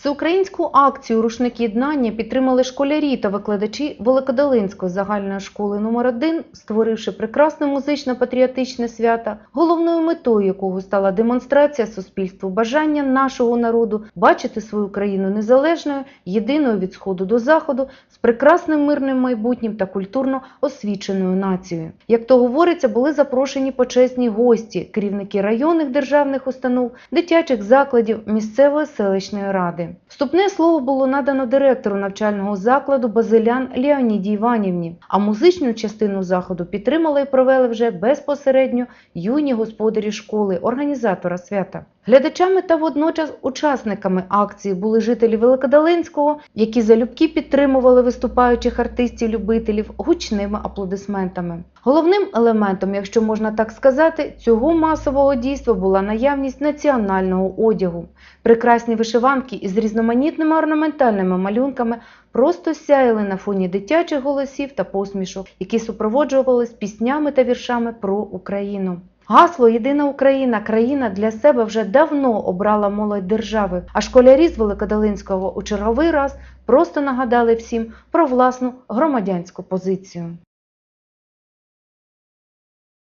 Всеукраїнську акцію Рушник єднання підтримали школярі та викладачі Великодолинської загальної школи номер 1 створивши прекрасне музично-патріотичне свято, головною метою якого стала демонстрація суспільству бажання нашого народу бачити свою країну незалежною, єдиною від сходу до заходу, з прекрасним мирним майбутнім та культурно освіченою нацією. Як то говориться, були запрошені почесні гості, керівники районних державних установ, дитячих закладів місцевої селищної ради. Вступне слово було надано директору навчального закладу Базилян Леоніді Іванівні. А музичну частину заходу підтримали і провели вже безпосередньо юні господарі школи, організатора свята. Глядачами та водночас учасниками акції були жителі Великодолинського, які залюбки підтримували виступаючих артистів-любителів гучними аплодисментами. Головним елементом, якщо можна так сказати, цього масового дійства була наявність національного одягу. Прекрасні вишиванки із різноманітними орнаментальними малюнками просто сяяли на фоні дитячих голосів та посмішок, які супроводжувались піснями та віршами про Україну. Гасло Єдина Україна, країна для себе вже давно обрала молодь держави, а школярі з Великодолинського у черговий раз просто нагадали всім про власну громадянську позицію.